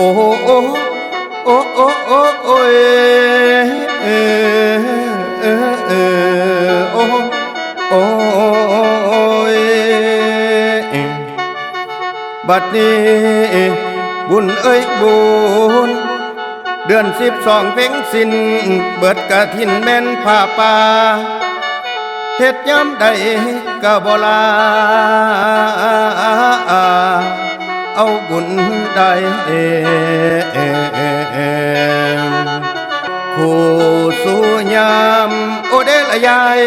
โอ้โอ้โอ้โอ้โอ้โอ้เออเออเออโอ้โอ้ยบัดนี้บุญเอ้ยบุญเดือนสิบสองเพ่งสินเบิดกะทินแม่นผ้าป่าเฮ็ดย้ำใดกะบ่ลา เอาบุญได้คู่สู้ยามโอเดลยาย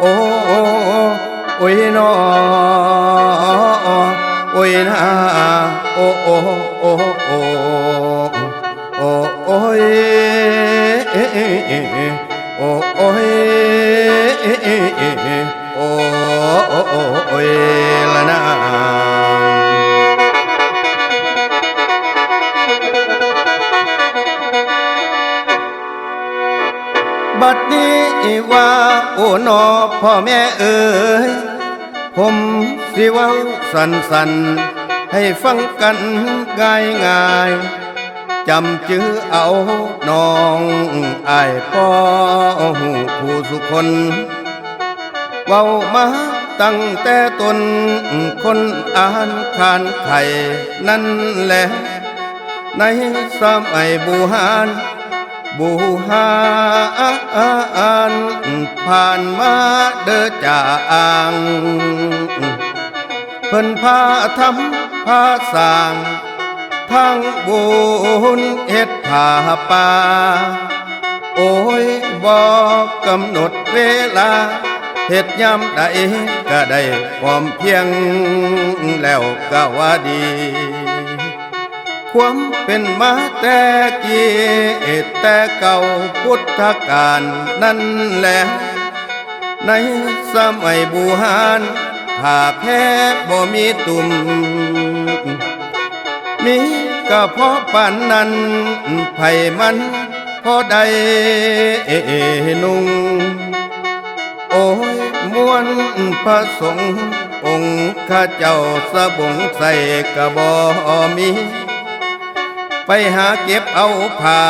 โอ้โอ้ยนอโอ้ยนาโอ้โอ้โอ้โอ้โอ้ยโอ้โอ้ย โอ้โอ้โอ้โอ้ยละนาบัดนี้ว่าโอ้นอพ่อแม่เอ๋ยผมสิว้าสันสันให้ฟังกันง่ายง่ายจำจื้อเอาน้องอายพ่อผู้สุคน เว้ามาตั้งแต่ตนคนอ่านขานไข่นั่นแหละในสมัยบูหานบูหานผ่านมาเดอจ่าอ่างเพิ่นพาทำพาสร้างทางบุญเฮ็ดผาป่าโอ้ยบอกกำหนดเวลา เฮ็ดยามใดก็ได้ความเพียงแล้วก็ว่าดี ความเป็นมาแต่กี้แต่เก่าพุทธกาลนั่นแหละในสมัยบูหานผ้าแพ้บ่มีตุ่มมีก็เพราะปานนั้นไผมันพอได้นุ่ง โอ้ยมวนพระสงฆ์องค์ข้าเจ้าสะบงใส่กระบอมี ไปหาเก็บเอาผ้า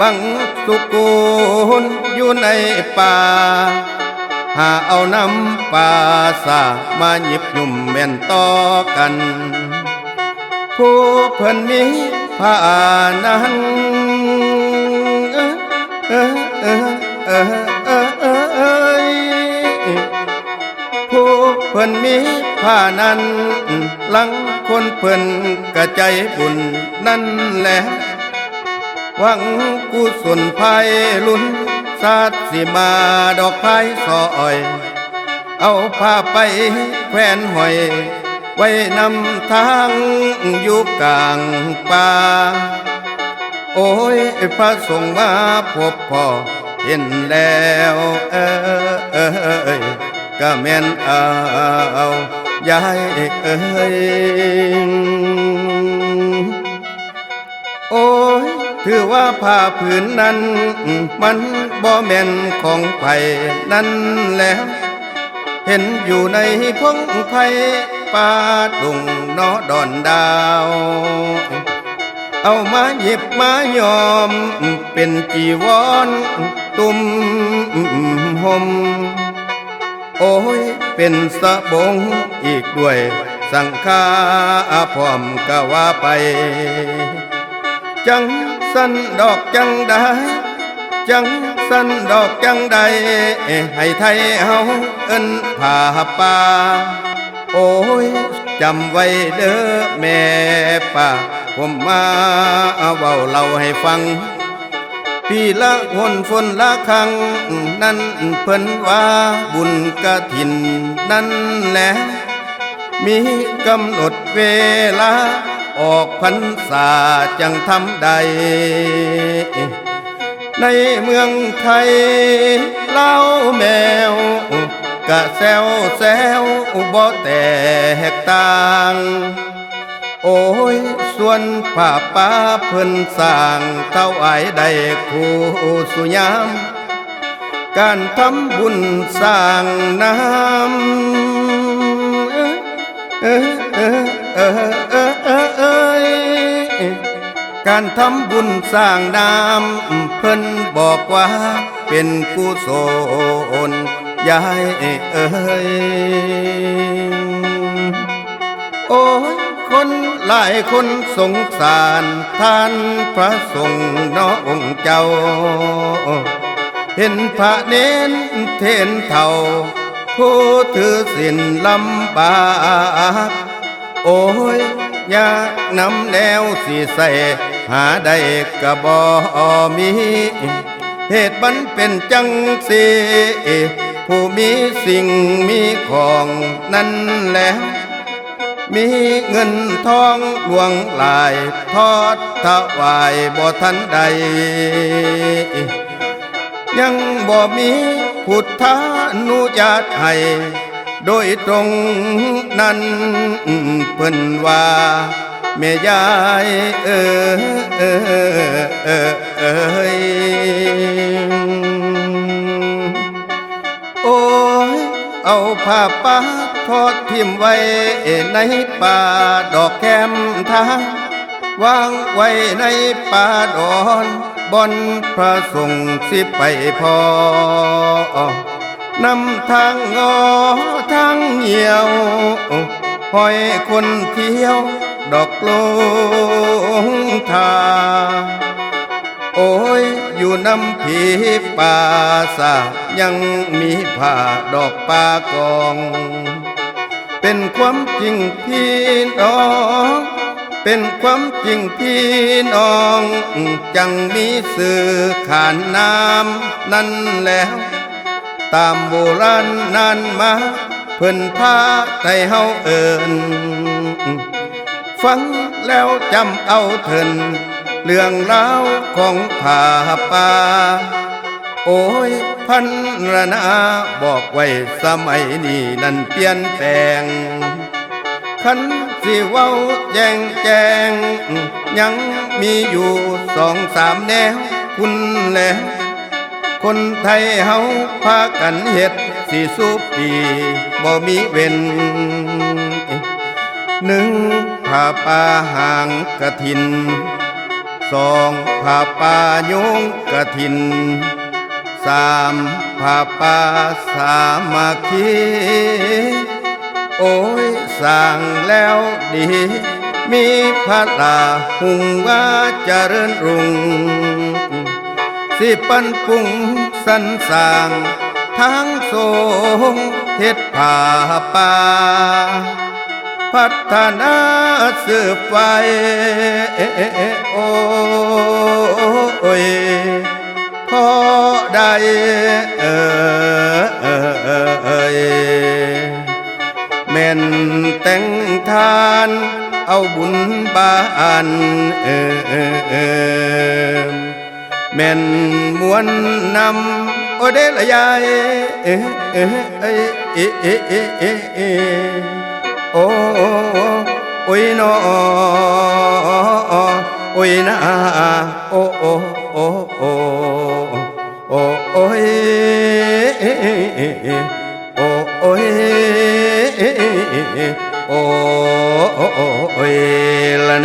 บังสุกุลอยู่ในป่า หาเอาน้ำป่าสามาหยิบยุ่มแม่นต่อกัน ผู้เพิ่นมีผ้านั้นเออเออเออ เพิ่นมีผ้านั้น หลังคนเพิ่นกระใจบุญนั่นแหละหวังกุศลภัยลุนสาดสิมาดอกไม้ซอย เอาผ้าไปแขวนหอย ไว้นำทางอยู่กลางป่าโอ้ยพระสงฆ์มาพบพ่อเห็นแล้วเออเออเอย ก็แม่นเอายายเอ้ยโอ้ยถือว่าผ้าผืนนั้น มันบ่แม่นของไผนั่นแหล้ว เห็นอยู่ในพงไผ่ป่าดุงนอดอนดาว เอามาหยิบมายอม เป็นจีวร ตุ่มห่ม อ้ยเป็นสะบงอีกด้วย สังฆาพร้อมก็ว่าไป จังสันดอกจังได้จังสันดอกจังใดให้ไทยเฮาเอิ้นผ่าป่าโอ้ยจำไว้เด้อแม่ป่าผมมาเว้าเล่าให้ฟัง ปีละหนฝนละครั้งนั่นเพิ่นว่าบุญกะถินนั่นแหละมีกำหนดเวลา ออกพรรษาจังทำใด ในเมืองไทยเล่าแมว กะแซวแซวบ่แตกต่าง โอ้ย ส่วนผ้าป่าเพิ่นสร้างเท่าไอายได้คู่สุยาม การทำบุญสร้างน้ำเออเออเออเออเออเอยการทำบุญสร้างน้ำเพิ่นบอกว่าเป็นกุศลยายเอ้ยโอ้ย คนหลายคนสงสารท่านพระสงฆ์น้องค์เจ้า เห็นพระเน้นเทนเท่า ผู้ถือศีลลำบากโอ้ยอยากนำแนวสีใสหาได้กระบอมีเหตุมันเป็นจังสีผู้มีสิ่งมีของนั่นแหละ มีเงินทองหลวงหลายทอดถวายบ่ทันใด ยังบ่มีพุทธานุญาตให้โดยตรงนั้นเพิ่นว่าแม่ยายเออเออเออเอยโอ้ยเอาผ้าป่า ทอดทิมไว้ในป่าดอกแคมทางวางไว้ในป่าดอนบอนพระสงฆ์สิไปพอนำทางงอทางเหี่ยวหอยคนเที่ยว ดอกโลงทา โอ้ย อยู่น้ำผีป่าสายังมีผ้าดอกปากอง เป็นความจริงพี่น้อง เป็นความจริงพี่น้อง จังมีสื่อขานน้ำนั่นแล้ว ตามโบราณนานมา เพิ่นพาไทยเฮาเอินฟังแล้วจำเอาเถินเรื่องราวของผ่าป่า โอ้ยพันระนาบอกไว้สมัยนี้นั้นเปลี่ยนแปลงขันสิเว้าแจงแจง ยังมีอยู่สองสามแนวคุณแหล้วคนไทยเฮาพากันเฮ็ดสิสุปีบ่มีเว้นหนึ่งผ้าป่าหางกระถินสองผ้าป่าโยงกระถิน สามผ้าปาสามัคคีโอ้ยสร้างแล้วดี มีพระลาหุงว่าเจริญรุ่ง สิปันปุงสันสางทางโสงเฮ็ดผาป่าพัฒนาสืบไปโอ้ย ขอไดเออเออเออเออแม่นแต่งทานเอาบุญบานเออเออเออแม่นมวนนำโอเดลยายเออเออเออเออเออเออเออโอ้โอ้ยนอโอ้ยนาโอ้ शरण